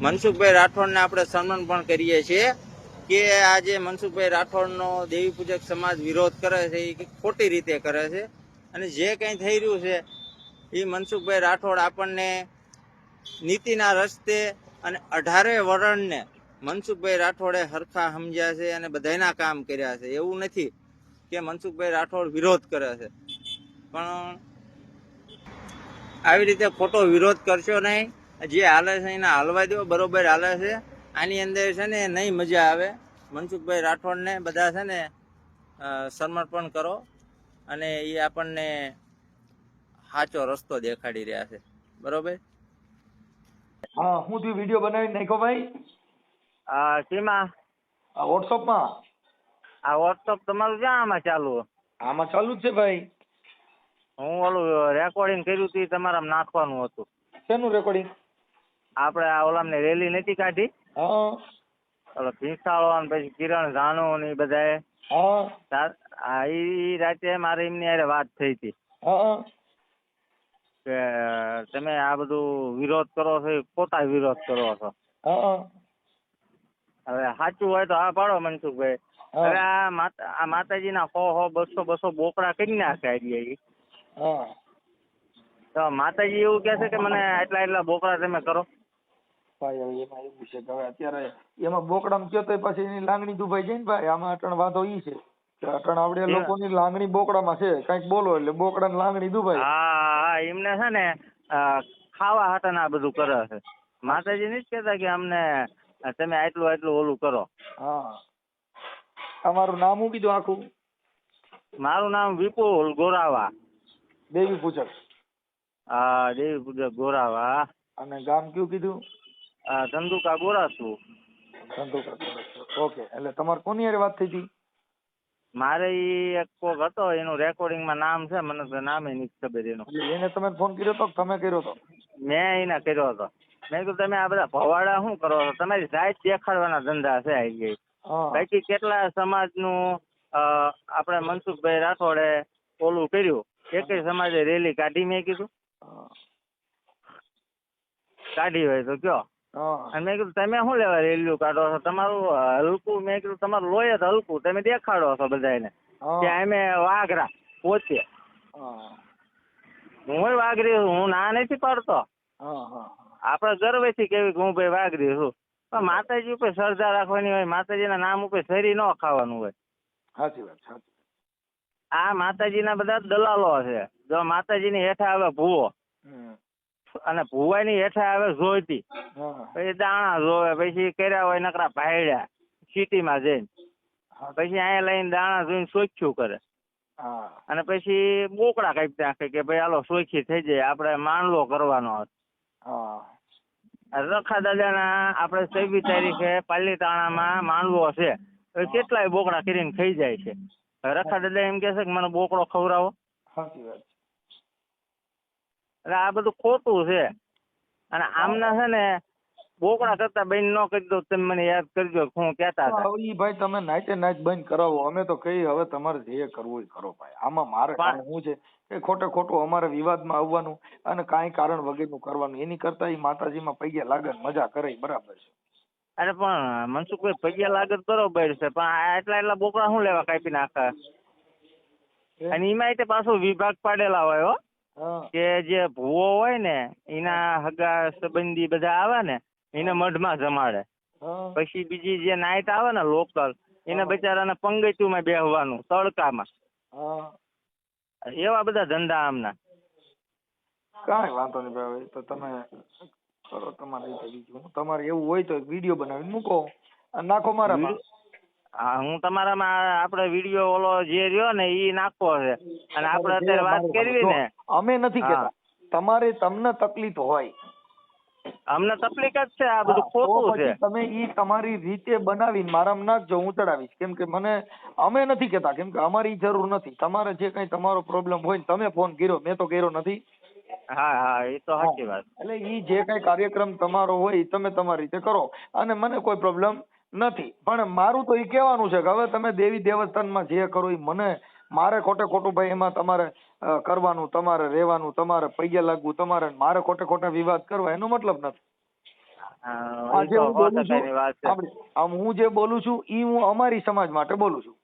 મનસુખભાઈ રાઠોડને આપણે સન્માન પણ કરીએ છીએ કે આજે મનસુખભાઈ રાઠોડનો દેવી પૂજક સમાજ વિરોધ કરે છે, એ ખોટી રીતે કરે છે. અને જે કંઈ થઈ રહ્યું છે, એ મનસુખભાઈ રાઠોડ આપણને નીતિના રસ્તે અને અઢારે વરણને મનસુખભાઈ રાઠોડે હરખા સમજ્યા છે અને બધાયના કામ કર્યા છે. એવું નથી કે મનસુખભાઈ રાઠોડ વિરોધ કરે છે. પણ આવી રીતે ખોટો વિરોધ કરશો નહીં. જે હાલે છે એને હાલવા દો બરોબર હાલે છે. આની અંદર છે ને નહીં મજા આવે. મનસુખભાઈ રાઠોડને બધા છે ને સમર્પણ કરો અને એ આપણને સાચો રસ્તો દેખાડી રહ્યા છે. બરોબર? હા હું તું વીડિયો બનાવી નાખ્યો ભાઈ? આ સીમા વોટ્સઅપમાં આ વોટ્સઅપ તમારું ક્યાં આમાં ચાલુ? આમાં ચાલુ જ છે ભાઈ. હું ઓલું રેકોર્ડિંગ કર્યું હતું તમારા નાખવાનું હતું. શેનું રેકોર્ડિંગ આપણે આ ઓલામ ને રેલી નથી કાઢી. હા. ઓલો ભીસાળો અને પછી કિરણ ઝાનુ ને ઈ બધાએ. હા. તા- રાતે મારે એમની હારે વાત થઈ હતી. કે તમે આ બધું વિરોધ કરો છો એ ખોટા વિરોધ કરો છો. હવે સાચું હોય તો હા પાડો મનસુખભાઈ. હવે હા આ માતા આ માતાજીના સો સો બસો બસો બોકડા કરી નાખે આઈડિયા. તો માતાજી એવું કહે છે કે મને આટલા એટલા બોકડા તમે કરો. ભાઈ હવે એમાં એવું છે કે હવે અત્યારે એમાં બોકડામાં કયો તો પછી એની લાગણી દુભાઈ જાય ને ભાઈ. આમાં અટણ વાંધો ઈ છે કે અટણ આપણે લોકોની લાગણી બોકડામાં છે. કંઈક બોલો એટલે બોકડાની લાગણી દુભાઈ હા હા એમને છે ને ખાવા હાટન આ બધું કરે છે. માતાજી નથી કહેતા કે અમને તમે આટલું આટલું ઓલું કરો. હા. તમારું નામ હું કીધું આખું? મારું નામ વિપુલ ગોરાવા. દેવી પૂજક. હા દેવી પૂજક ગોરાવા. અને ગામ કયું કીધું? ધંધુકા ગોરાસુ ધંધુકા પૂજક. ઓકે એટલે તમારે કોની હારે વાત થઈ હતી? મારે ઈ એક કોક હતો એનું રેકોર્ડિંગમાં નામ છે મને તો નામે નથી ખબર એનું. એને તમે ફોન કર્યો તો તમે કર્યો તો? મેં એને કર્યો હતો. મેં કીધું તમે આ બધા ભવાડા શું કરો છો? તમારી જાત દેખાડવાના ધંધા છે આ ઈ. હા. બાકી કેટલા સમાજનું નું આપણે મનસુખભાઈ રાઠોડે ઓલું કર્યું? એકેય સમાજે રેલી કાઢી મેં કીધું. કાઢી હોય તો કયો? અને મેં કીધું તમે શું લેવા રેલ્યુ કાઢો છો? તમારું હલકું મેં કીધું તમારું લોહી જ હલકું. તમે દેખાડો છો બધાને ત્યાં અમે વાઘરા પોતે. હું. વાઘરી હું ના નથી પાડતો. આપણે ગર્વથી કેવી કે હું ભાઈ વાઘરી છું. પણ માતાજી ઉપર શ્રદ્ધા રાખવાની હોય માતાજીના નામ ઉપર શરી ન ખાવાનું હોય. સાચી વાત સાચી આ માતાજીના બધા દલાલો છે. જો માતાજીની હેઠા આવે ભૂવો. અને ભૂવાની હેઠે આવે જોઈતી. પછી દાણા જોવે પછી કર્યા હોય નકરા ભાયડ્યા સિટીમાં જઈને. પછી અહીંયા લઈને દાણા જોઈને સોખ્યું કરે. અને પછી બોકડા કાપી નાખે કે ભાઈ હાલો સોખી થઈ જાય આપણે માનલો કરવાનો રખા દાદાના આપણે છવ્વીસ તારીખે પાલીતાણામાં માનવો છે. કેટલાય બોકડા કરીને ખાઈ જાય છે. રખા દાદા એમ કે છે કે મને બોકડો ખવડાવો. સાચી વાત. એટલે આ બધું ખોટું છે. અને આમના છે ને બોકડા કરતા બંધ ન કરી દો તમે મને યાદ કરજો હું કહેતા હતા. એ ભાઈ તમે નાઈટે નાઈટ બંધ કરાવો. અમે તો કહી હવે તમારે જે કરવું એ કરો ભાઈ. આમાં મારે હું શું છે કે ખોટે ખોટું અમારે વિવાદમાં આવવાનું અને કાંઈ કારણ વગરનું કરવાનું. એની કરતા એ માતાજીમાં પૈયા લાગે મજા કરે બરાબર છે. અરે પણ મનસુખભાઈ પૈયા લાગત બરોબર છે. પણ આ એટલા એટલા બોકડા શું લેવા કાપી નાખે? અને એમાં તે પાછો વિભાગ પાડેલા હોય હા. કે જે ભૂવો હોય ને એના હગા સંબંધી બધા આવે ને એને મઢમાં જમાડે. પછી બીજી જે નાઈટ આવે ને લોકલ એને બિચારાને પંગતિયુંમાં બેહવાનું તડકામાં. એવા બધા ધંધા આમના. કાંઈ વાંધો નહીં ભાઈ તો તમે કરો તમારી રીતે બીજું. તમારે એવું હોય તો વીડિયો બનાવીને મૂકો. નાખો મારામાં. હા હું તમારામાં આપણે વીડિયો ઓલો જે રહ્યો ને એ નાખવો છે. અને આપણે અત્યારે વાત કરવી ને. અમે નથી. કહેતા. તમારે તમને તકલીફ હોય. અમને તકલીફ જ છે આ બધું ખોટું છે. તમે ઈ તમારી રીતે બનાવીને મારામાં નાખજો હું ચડાવીશ કેમ કે મને અમે નથી કહેતા કેમ કે અમારી જરૂર નથી. તમારે જે કઈ તમારો પ્રોબ્લેમ હોય ને તમે ફોન કર્યો મેં તો કર્યો નથી. હા હા એ તો સાચી વાત. એટલે ઈ જે કઈ કાર્યક્રમ તમારો હોય તમે તમારી રીતે કરો. અને મને કોઈ પ્રોબ્લેમ નથી. પણ મારું તો એ કહેવાનું છે કે હવે તમે દેવી દેવસ્થાનમાં જે કરો એ મને મારે ખોટે ખોટું ભાઈ એમાં તમારે કરવાનું તમારે રહેવાનું તમારે પૈયા લાગવું તમારે મારે ખોટે ખોટા વિવાદ કરવા એનો મતલબ નથી. આમ હું જે બોલું છું ઈ હું અમારી સમાજ માટે બોલું છું.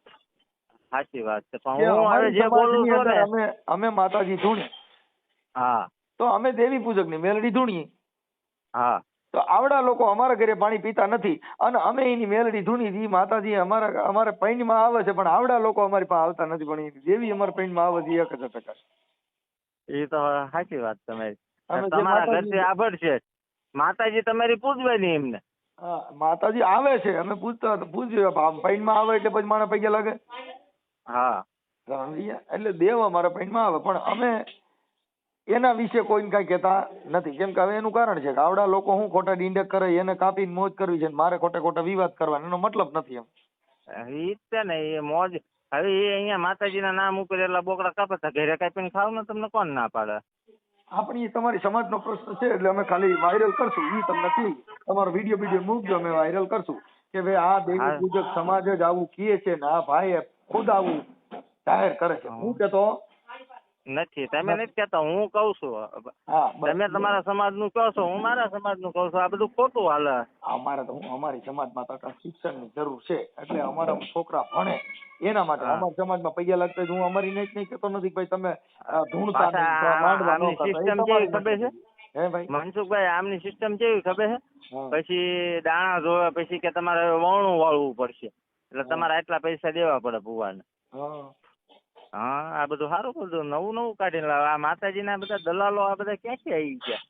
સાચી વાત છે પણ હું હવે જે બોલું છું ને અમે અમે માતાજી ધૂણી હા. તો અમે દેવી પૂજકની મેલડી ધૂણીએ. હા. તો આવડા લોકો અમારા ઘરે પાણી પીતા નથી. અને અમે એની મેલડી ધૂની જી માતાજી અમારા અમારા પૈણમાં આવે છે પણ આવડા લોકો અમારી પાસે આવતા નથી પણ જેવી અમારા પૈણમાં આવે છે એક હજાર ટકા એ તો સાચી વાત તમારી તમારા ઘરથી આભર છે. માતાજી તમારી પૂજવાની એમને. હા માતાજી આવે છે અમે પૂછતા પૂછ્યું પૈણમાં આવે એટલે પછી મારા પૈસા લાગે. હા. એટલે દેવ અમારા પૈણમાં આવે પણ અમે એના વિશે કોઈને કાંઈ કહેતા નથી. કેમ કે હવે એનું કારણ છે કે આવડા લોકો હું ખોટા ડીંડક કરે એને કાપીને મોજ કરવી છે ને મારે ખોટે ખોટા વિવાદ કરવાનો. એનો મતલબ નથી એમ. ઈ છે ને એ મોજ. હવે એ અહીંયા માતાજીના નામ ઉપર એટલા બોકડા કાપે છે ઘેરે કાપીને ખાવ ને તમને કોણ ના પાડે? આપણી તમારી સમાજનો પ્રશ્ન છે એટલે અમે ખાલી વાયરલ કરશું. ઈ તમને કહી તમારો વીડિયો વીડિયો મૂકજો અમે વાયરલ કરશું. કે ભાઈ આ દેવી. પૂજક સમાજ જ આવું કીએ છે ને આ ભાઈ ખુદ આવું જાહેર કરે છે. હું. કેતો નથી. તમે નથી કેતા હું કઉ છું. તમે તમારા સમાજનું કહો છો હું મારા સમાજનું કહું છું. આ બધું ખોટું હાલે. અમારે તો અમારી સમાજમાં તો શિક્ષણની જરૂર છે. એટલે અમારા છોકરા ભણે. એના માટે અમારા સમાજ સમાજમાં પૈયા લાગતા હું અમારી નેટ નહીં કેતો નથી. ભાઈ તમે ધૂણતા ન તમારી કેવી ખબર છે? મનસુખભાઈ આમની સિસ્ટમ કેવી ખબર છે? પછી દાણા જોવે પછી કે તમારે વણું વાળવું પડશે. એટલે તમારે આટલા પૈસા દેવા પડે ભુવાને. હા આ બધું સારું બધું. નવું નવું કાઢીને લાવે. આ માતાજીના બધા દલાલો આ બધા ક્યાંથી આવી ગયા?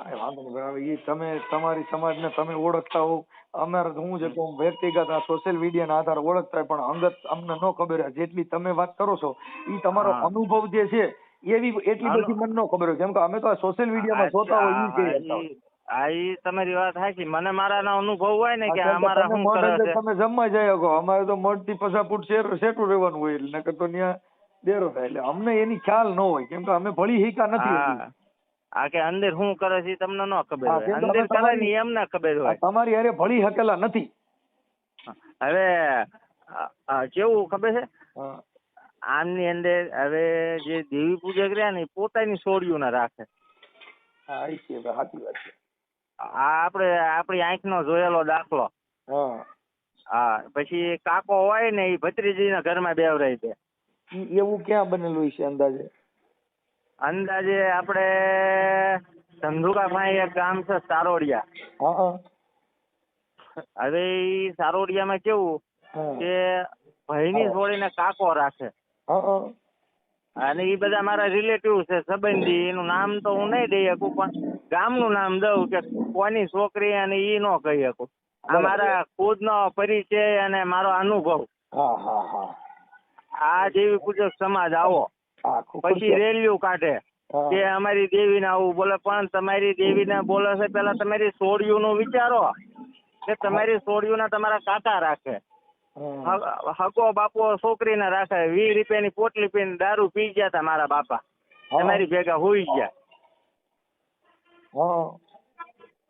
કાંઈ વાંધો નહીં હવે ઈ તમે તમારી સમાજને તમે ઓળખતા હો અમારે તો હું છે કહું વ્યક્તિગત આ સોશિયલ મીડિયાના આધારે ઓળખતા પણ અંગત અમને ન ખબર જેટલી તમે વાત કરો છો ઈ તમારો અનુભવ જે છે એવી એટલી બધી મને ન ખબર હોય. કેમ કે અમે તો આ સોશિયલ મીડિયામાં જોતા હોય ઈ હા, એ તમારી વાત સાચી. મને મારા અનુભવ હોય ને કે અમારા શું કરે છે? તમે જમવા જાય શકો અમારે તો મઢથી પચાસ ફૂટ સેટું રહેવાનું હોય એટલે નકર તો ત્યાં ડેરો થાય. એટલે અમને એની ખ્યાલ ન હોય. કેમ કે અમે ભળી હિકા નથી આ કે અંદર શું કરે છે તમને ન ખબર હોય. અંદર કરે ને ઈ એમને ખબર હોય. તમારી હારે ભળી હકેલા નથી. હવે કેવું ખબર છે? આમની અંદર હવે જે દેવી પૂજક રહ્યા ને પોતાની સોળીઓ ના રાખે. હા એ સાચી વાત છે. આ આપણે આપણી આંખનો જોયેલો દાખલો. હા. પછી કાકો હોય ને એ ભત્રીજીના ઘરમાં બેવરાય ઈ એવું ક્યાં બનેલું છે અંદાજે? અંદાજે આપણે ધંધુકા ભાઈ એક ગામ છે સારોડિયા. હવે ઈ સારોડિયામાં કેવું કે ભાઈની છોડીને કાકો રાખે. અને એ બધા મારા રિલેટિવ છે સંબંધી. એનું નામ તો હું નહીં દઈ શકું પણ ગામનું નામ દઉં કે કોની છોકરી અને ઈ ન કહી શકું. આ. મારા ખુદનો પરિચય અને મારો અનુભવ. હા હા હા. આ દેવી પૂજક સમાજ આવો. પછી રેલ્યુ કાઢે. કે અમારી દેવીને આવું બોલે પણ તમારી દેવીને બોલે છે પેલા તમારી સોડિયુંનું વિચારો. કે તમારી સોડિયુંના તમારા કાકા રાખે. હા. હ- છોકરી બાપો છોકરીને રાખે વીસ રૂપિયાની પોટલી પીને દારૂ પી ગયા તા મારા બાપા. તમારી ભેગા હોઈ ગયા.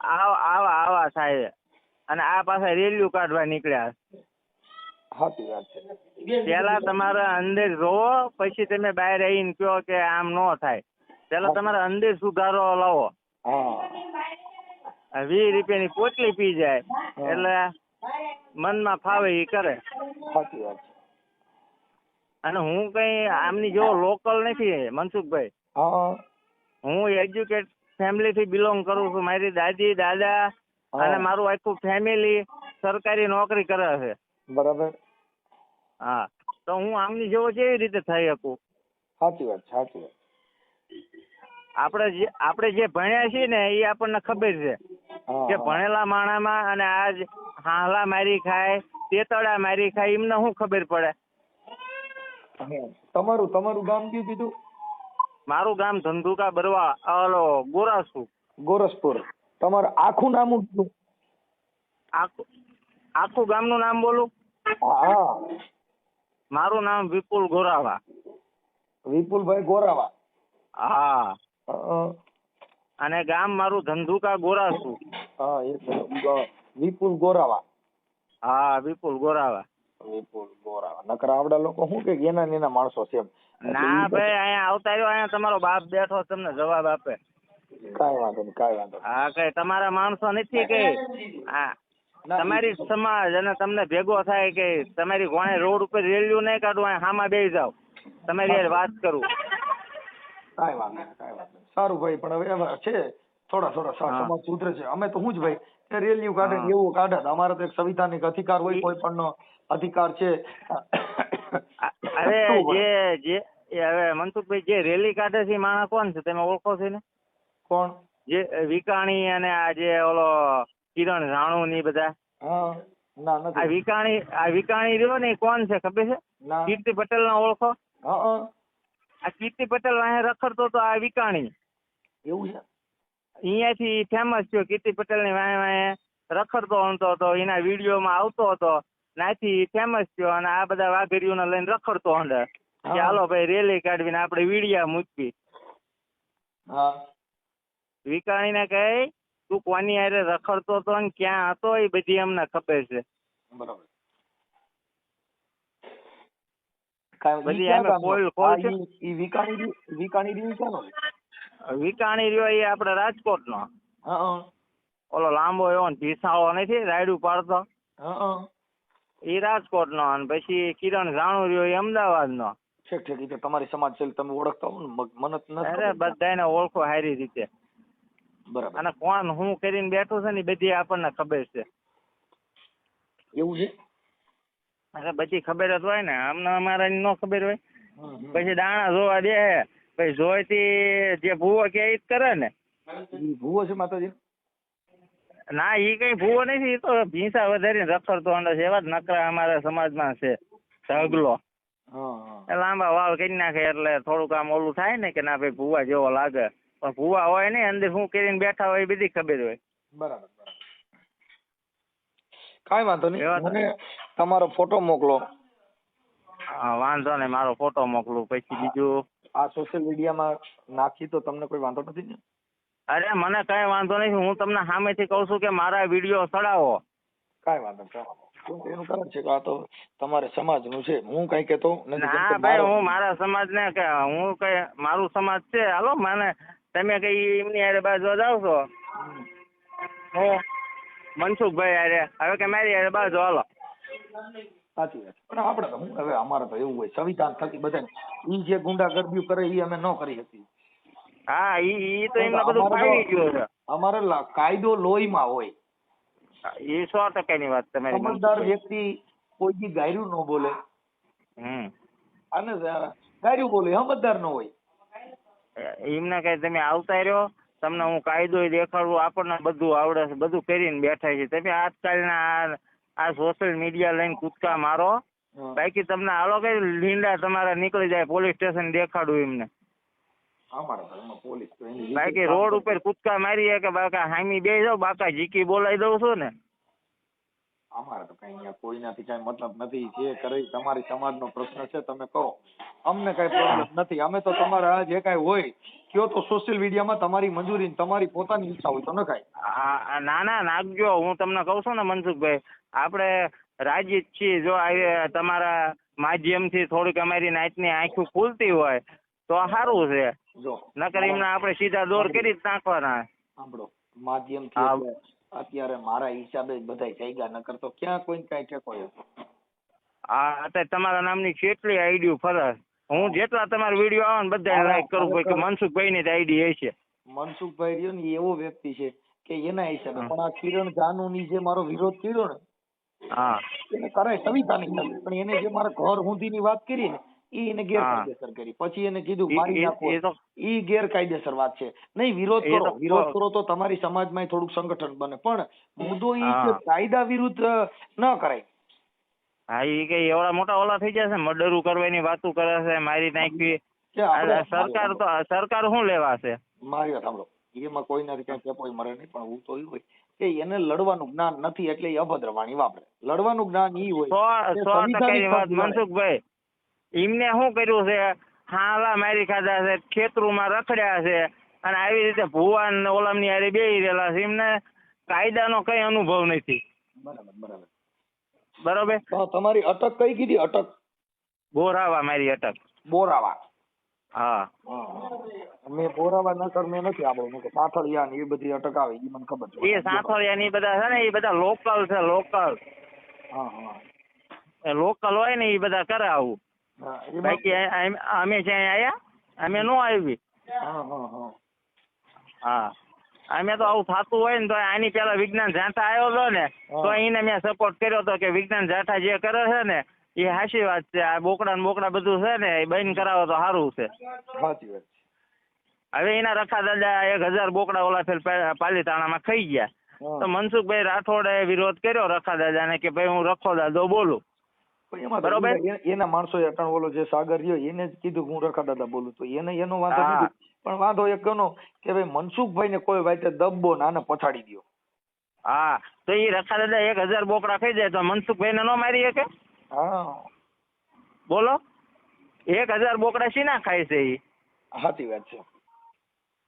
આવા આવા આવા થાય અને આ પાછા રેલ્યુ કાઢવા નીકળ્યા. સાચી વાત છે. પેલા તમારે અંદર જોવો પછી તમે બહાર આવીને કયો કે આમ ન થાય. પેલા તમારે અંદર સુધારો લાવો. વીસ રૂપિયાની પોટલી પી જાય. એટલે મનમાં ફાવે એ કરે. સાચી વાત છે. અને હું કઈ આમની જો લોકલ નથી મનસુખભાઈ. હું. એજ્યુકેટ ફેમિલી થી બિલોંગ કરું છું. મારી દાદી દાદા અને મારું આખું ફેમિલી સરકારી નોકરી કરે છે. બરાબર. હા. તો હું આમની જેવો કેવી રીતે થઈ શકું? સાચી વાત સાચી વાત. આપણે જે આપણે જે ભણ્યા છીએ ને એ આપણને ખબર છે કે. ભણેલા માણામાં અને આજ હાહલા મારી ખાય તેતડા મારી ખાય એમને શું ખબર પડે? તમારું તમારું ગામ કયું કીધું? મારું ગામ ધંધુકા બરવા ઓલો ગોરાસુ ગોરસપુર. તમારું આખું નામ શું કીધું? આખું આખું ગામનું નામ બોલું? હા મારું નામ વિપુલ ગોરાવા. વિપુલભાઈ ગોરાવા. હા. અને ગામ મારું ધંધુકા ગોરાસુ હા એ વિપુલ ગોરાવા. હા વિપુલ ગોરાવા. વિપુલ ગોરાવા. નકર આવડા લોકો શું કે એના ને એના માણસો છે ના ભાઈ અહીંયા આવતા રહ્યો અહીંયા તમારો બાપ બેઠો તમને જવાબ આપે. કાંઈ વાંધો નહીં કઈ વાંધો હા કઈ તમારા માણસો નથી કે? તમારી સમાજ અને તમને ભેગો થાય કે તમારી કોણે રોડ ઉપર રેલ્યું નહીં કાઢું અહીં હામાં બેસી જાવ તમારી વાત કરું. કઈ વાંધો નહીં વાંધો સારું ભાઈ પણ હવે છે થોડા થોડા સમાજ સુધરે છે. અમે તો હું જ ભાઈ કે રેલીઓ કાઢે ને એવું કાઢે અમારે તો એક સંવિધાનિક અધિકાર હોય કોઈ પણ અધિકાર છે. અરે જે જે હવે મનસુખભાઈ જે રેલી કાઢે છે માણસ કોણ છે? તમે ઓળખો છો ને કોણ? જે વિકાણી અને આ જે ઓલો કિરણ રાણુ ને બધા. આ વિકાણી આ વિકાણી રહ્યો ને કોણ છે ખબર છે? કીર્તિ પટેલ ના ઓળખો. આ કીર્તિ પટેલ અહીંયા રખડતો તો આ વિકાણી. એવું છે? અહીંયાથી ફેમસ થયો કીર્તિ પટેલની વાંહે વાંહે રખડતો હતો તો એના વિડીયોમાં આવતો હતો નાથી ફેમસ થયો અને આ બધા વાઘરીઓને લઈને રખડતો હંડે કે. હાલો ભાઈ રેલી કાઢવીને આપણે વીડિયા મૂકવી હા વિકાણીને કહે તું કોની હારે રખડતો હતો ને ક્યાં હતો એ બધી અમને ખબર છે બરાબર બધી ક્યાં? કોલ- કોલ છે? ઈ- વિકાણી વિકાણી રહ્યું ક્યાંનો છે? વિકાણી રહ્યો એ આપણે રાજકોટનો. હા હા. ઓલો લાંબો એવો ને ભીસાળો નથી રાયડું પાડતો. એ રાજકોટનો અને પછી કિરણ જાણું રહ્યો એ અમદાવાદનો. ઠીક ઠીક ઈ તમારી સમાજ છે તમે ઓળખતા હો ને મને નથી અરે બધાને ઓળખો સારી રીતે. બરાબર. અને કોણ હું કરીને બેઠું છે ને બધી આપણને ખબર છે. એવું છે? અરે બધી ખબર જ હોય ને અમને અમારા ન ખબર હોય. પછી દાણા જોવા દે પછી જોઈતી જે ભૂવો કે જ કરે ને. ભૂવો છે માતાજી? ના ઈ કઈ ભૂવો નથી તો ભીંસા વધારીને રખડતો તો છે એવા જ નકરા અમારા સમાજમાં છે એ લાંબા વાળ કરી નાખે એટલે થોડુંક આમ ઓલું થાય ને કે ના ભાઈ ભૂવા જેવો લાગે. પણ ભૂવા હોય ને અંદર શું કરીને બેઠા હોય એ બધી ખબર હોય. બરાબર કઈ વાંધો નહીં. મને તમારો ફોટો મોકલો. હા, વાંધો નહીં મારો ફોટો મોકલું પછી બીજું? આ સોશિયલ મીડિયામાં નાખી તો તમને કોઈ વાંધો નથી ને? અરે મને કઈ વાંધો નહીં હું તમને સામેથી કહું છું કે મારા વીડિયો ચડાવો. કાંઈ વાંધો નહીં, એનું કારણ છે કે આ તો તમારે સમાજનું છે. હું કઈ કેતો ના ભાઈ હું મારા સમાજને કે હું કઈ મારું સમાજ છે. હાલો મને તમે કઈ એમની હારે બાજુ જાવ છો? હું? મનસુખભાઈ હારે. હવે કે મારી હારે બાજુ હાલો. સાચી વાત. પણ આપણે તો હું હવે અમારે તો એવું હોય સંવિધાન થકી બધાને ઈ જે ગુંડાગર્દીઓ કરે ઈ અમે ન કરી હતી હા ઈ ઈ તો એમને બધું ફાવી ગયું છે. અમારે કાયદો લોહીમાં હોય. એ સો ટકાની વાત તમારી સમજદાર વ્યક્તિ કોઈ બી ગાયરું ન બોલે. હમ. અને ગાયરું બોલે સમજદાર ન હોય. એમને કઈ તમે આવતા રહ્યો તમને હું કાયદો દેખાડું આપણને બધું આવડે છે બધું કરીને બેઠા છે. તમે આજકાલના આ- સોશિયલ મીડિયા લઈને કૂદકા મારો. બાકી તમને હાલો કઈ લીંડા તમારા નીકળી જાય પોલીસ સ્ટેશન દેખાડું એમને. બાકી રોડ ઉપર કૂદકા મારીએ કે બાકા હામી બે જાવ બાકા જીકી બોલાવી દઉં છું ને. અમારે તો કઈ અહીંયા કોઈનાથી કઈ મતલબ નથી. જે કરે તમારી સમાજનો પ્રશ્ન છે તમે કરો. અમને કઈ પ્રોબ્લેમ નથી. અમે તો તમારા જે કઈ હોય કયો તો સોશિયલ મીડિયામાં તમારી મંજૂરી ને તમારી પોતાની ઈચ્છા હોય તો આ ના ના નાખજો હું તમને કહું છું ને મનસુખભાઈ આપણે રાજી છીએ. જો તમારા માધ્યમથી થોડીક અમારી નાતની આંખો ખુલતી હોય તો સારું છે. જો નકર એમને આપણે સીધા દોર કરી જ નાખવાના. સાંભળો. માધ્યમથી અત્યારે મારા હિસાબે જ બધાય જાગ્યા નકર તો ક્યાં કોઈ કઈ ઠેકો આ અત્યારે તમારા નામની કેટલી આઈડીઓ ફરસ હું જેટલા તમારા વીડિયો આવે ને બધા લાઈક કરું ભાઈ કે મનસુખભાઈની જ આઈડી હશે મનસુખભાઈ રહ્યો ને એવો વ્યક્તિ છે કે એના હિસાબે. પણ આ કિરણ જાનુની જે મારો વિરોધ કર્યો ને હા. એને કરાય સંવિધાનિક પણ એને જે મારા ઘર હુંધીની વાત કરી ને ઈ એને ગેરકાયદેસર કરી. પછી એને કીધું મારી ઈ- નાખો. ઈ ગેરકાયદેસર વાત છે. નહીં વિરોધ કરો. વિરોધ કરો તો તમારી સમાજમાં થોડુંક સંગઠન બને. પણ મુદ્દો ઈ કે કાયદા વિરુદ્ધ ન કરાય. હા એ કઈ એવડા મોટા ઓલા થઈ જશે મર્ડરો કરવાની વાતો કરે છે મારી કે આ સરકાર તો સરકાર શું લેવા છે મારી વાત સાંભળો. એમાં કોઈ કોઈનાથી કઈ કેપોય મરે નહીં પણ હું તો એવું હોય કે એને લડવાનું જ્ઞાન નથી એટલે એ અભદ્ર વાણી વાપરે. લડવાનું જ્ઞાન ઈ હોય. સો સો ટકાની વાત મનસુખભાઈ એમને શું કર્યું છે? હાલા મારી ખાધા છે ખેતરુમાં રખડ્યા છે અને આવી રીતે ભુવાન ને ઓલામની હારે બેહી રહેલા છે. એમને કાયદાનો કઈ અનુભવ નથી. બરાબર બરાબર. બરોબર? તમારી અટક કઈ કીધી અટક? બોરાવા મારી અટક. બોરાવા. હા. મેં બોરાવા નકર મેં નથી આપણું મેં ને એ બધી અટક આવે એ મને ખબર છે. એ સાંથોળિયા ની બધા છે ને એ બધા લોકલ છે લોકલ હા હા. લોકલ હોય ને એ બધા કરે આવું. બાકી અમે જ્યાં આયા અમે નો આવી હા અમે તો આવું થતું હોય ને તો આની પેલા વિજ્ઞાન જાઠા આવ્યો હતો ને તો એને મેં સપોર્ટ કર્યો હતો કે વિજ્ઞાન જાઠા જે કરે છે ને એ હાસી વાત છે. આ બોકડા ને બોકડા બધું છે ને એ બંધ કરાવો તો સારું છે. હવે એના રખા દાદા એક હજાર બોકડા ઓલા ફેર પાલીતાણામાં ખાઈ ગયા. તો મનસુખભાઈ રાઠોડે વિરોધ કર્યો રખા દાદાને કે ભાઈ હું રખો દાદો બોલું. પણ એમાં બરોબર. એના માણસો અટણ ઓલો જે સાગર રહ્યો એને જ કીધું હું રખા દાદા બોલું તો. એને એનો વાંધો નથી. પણ વાંધો એક એનો કે ભાઈ મનસુખભાઈ ને કોઈ વાતે દબ્બો નાને પછાડી ગયો હા. તો એ રખા દાદા એક હજાર બોકડા ખાઈ જાય તો મનસુખભાઈ ને ન મારી શકે? હા. બોલો. એક હજાર બોકડા શીના ખાય છે એ સાચી વાત છે.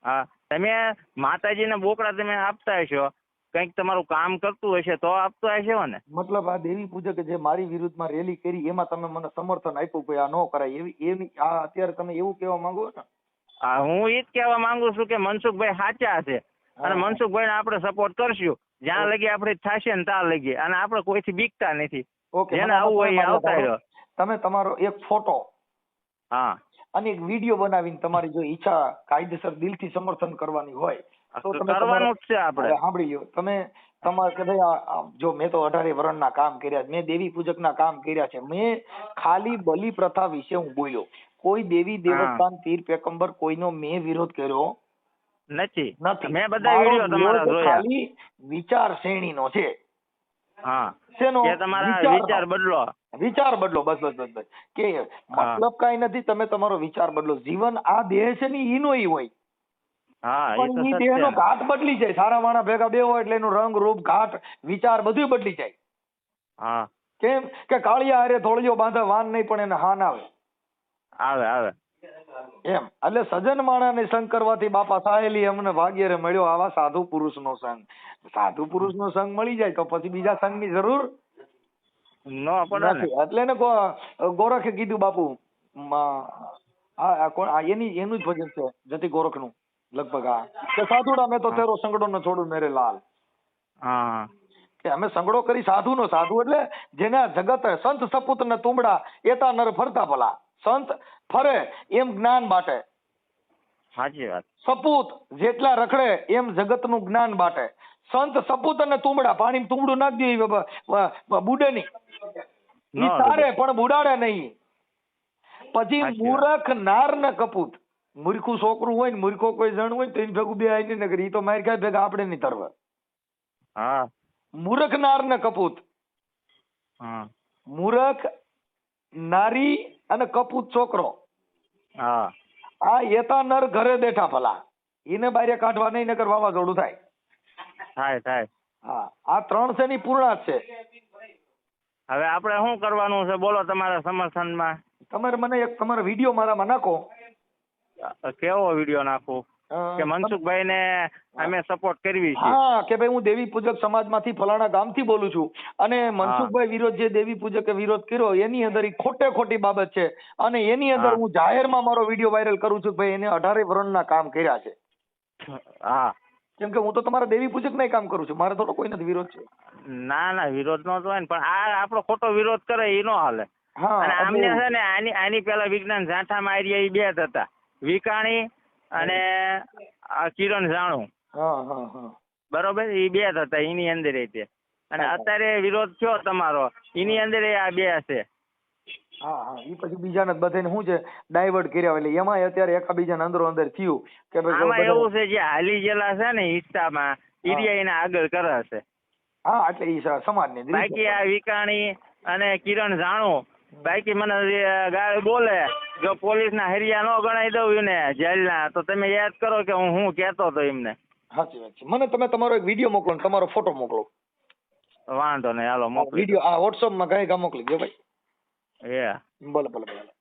હા. તમે માતાજીને બોકડા તમે આપતા હશો. કંઈક તમારું કામ કરતું હશે તો આપતો હશે ને મતલબ આ દેવી પૂજકે જે મારી વિરુદ્ધમાં રેલી કરી એમાં તમે મને સમર્થન આપ્યું કે આ ન કરાય. એવી એવી આ અત્યારે તમે એવું કહેવા માંગો ને હા હું એ જ કહેવા માંગુ છું કે મનસુખભાઈ સાચા છે. અને મનસુખભાઈ ને આપણે સપોર્ટ કરશું. જ્યાં લગી આપણે થશે ને ત્યાં લગી. અને આપણે કોઈથી બીકતા નથી. ઓકે જેને આવું હોય આવતા રહ્યો તમે તમારો એક ફોટો હા. અને એક વીડિયો બનાવીને તમારી જો ઈચ્છા કાયદેસર દિલથી સમર્થન કરવાની હોય તો તમે કરવાનું જ છે આપણે. સાંભળી લ્યો. તમે તમારે કે ભાઈ આ- આ જો મેં તો અઢારે વર્ષના કામ કર્યા મેં દેવી પૂજકના કામ કર્યા છે. મેં ખાલી બલિ પ્રથા વિશે હું બોલ્યો. કોઈ દેવી દેવસ્થાન પીર પેકંબર કોઈનો મેં વિરોધ કર્યો? નથી. નથી. મેં બધા મારો તમારા જોયા. ખાલી વિચાર શ્રેણીનો છે. હા. શેનો? તમારા વિચાર બદલો. વિચાર બદલો. બસ બસ બસ બસ. કે મતલબ કઈ નથી તમે તમારો વિચાર બદલો. જીવન આ દેહ છે ને ઈનો ઈ હોય. પણ ઈ સત્ય. ઘાટ બદલી જાય. સારા માણસ ભેગા બે હોય એટલે એનું રંગ રૂપ ઘાટ વિચાર બધું બદલી જાય. હા. કેમ કે કાળિયા હારે ધોળિયો બાંધે વાન નહીં પણ એને હાન આવે. આવે આવે. એમ. એટલે સજ્જન માણાને સંગ કરવાથી બાપા સાહેલી અમને ભાગ્યરે મળ્યો આવા સાધુ પુરુષનો સંગ. સાધુ પુરુષનો સંગ મળી જાય તો પછી બીજા સંગની જરૂર ન પડે નથી. એટલે એને ગોરખે કીધું બાપુ એની એનું જ ભજન છે જતી ગોરખનું. લગભગ આ. કે સાધુડા મેં તો તેરો સંગડો ન છોડું મેરે લાલ. હા. કે અમે સંગડો કરી સાધુ નો સાધુ એટલે જેને જગત સંત સપૂત ને તુંબડા એતા નર ફરતા ભલા. સંત ફરે એમ જ્ઞાન બાટે. સાચી વાત. સપૂત જેટલા રખડે એમ જગતનું જ્ઞાન બાટે. સંત સપૂત અને તુંબડા પાણી તુંબડું નાખી દે બુડે નહીં. તારે પણ બુડાડે નહીં. પછી મૂરખ નાર ને કપૂત. મૂર્ખું છોકરું હોય ને મૂર્ખો કોઈ જણ હોય ને તો એની ભેગું બે આઈ ને કરી ઈ તો માર ખાય ભેગા આપણે નહીં તરવા. હા. મૂરખ નાર ને કપૂત. હા. મૂરખ નારી અને કપૂત છોકરો. હા. આ એતા નર ઘરે બેઠા ભલા. એને બારે કાઢવા નહીં નકર વાવાઝોડું થાય. થાય થાય. હા. આ ત્રણ છે ની પૂર્ણા છે? હવે આપણે શું કરવાનું છે? બોલો તમારા સમર્થનમાં. તમારે મને એક તમારો વીડિયો મારામાં નાખો. કેવો વીડિયો નાખું? કે મનસુખભાઈ ને અમે સપોર્ટ કરવી છે. હા કે ભાઈ હું દેવી પૂજક સમાજમાંથી ફલાણા ગામથી બોલું છું. અને મનસુખભાઈ વિરોધ જે દેવી પૂજકે વિરોધ કર્યો એની અંદર ઈ ખોટે ખોટી બાબત છે. અને એની અંદર હું જાહેરમાં મારો વીડિયો વાયરલ કરું છું ભાઈ એને અઢારે વર્ષના કામ કર્યા છે. હા. કેમ કે હું તો તમારા દેવી પૂજક કામ કરું છું. મારે થોડો કોઈ નથી વિરોધ છે. ના ના વિરોધ નો હોય ને પણ આ આપણો ખોટો વિરોધ કરે એ નો હાલે. હા અને આમને છે ને આની આની પેલા વિજ્ઞાન ઝાંઠામાં આર્યા એ બે જ હતા. વિકાણી અને કિરણ જાણું બરોબર? એ બે હતા એની અંદર તે અને અત્યારે વિરોધ થયો તમારો? એની અંદર આ બે છે હા હા. એ પછી બીજાને બધાને શું છે? ડાયવર્ટ કર્યા એટલે એમાંય અત્યારે એકાબીજાને અંદરો અંદર થયું કે આમાં એવું છે જે હાલી ગયેલા છે ને હિસ્સામાં એરિયા એને આગળ કરે છે હા એટલે એ સમાજની બાકી આ વિકાણી અને કિરણ જાણું બાકી મને ગાળ બોલે જો પોલીસના હરિયા ન ગણાઈ દઉં એને જેલના તો તમે યાદ કરો કે હું હું કહેતો હતો એમને. સાચી વાત છે. મને તમે તમારો એક વીડિયો મોકલો ને તમારો ફોટો મોકલો. વાંધો નહીં હાલો મોકલી. વીડિયો આ વોટ્સઅપમાં ગઈ ગા મોકલી દો ભાઈ. એ ભલે ભલે ભલે.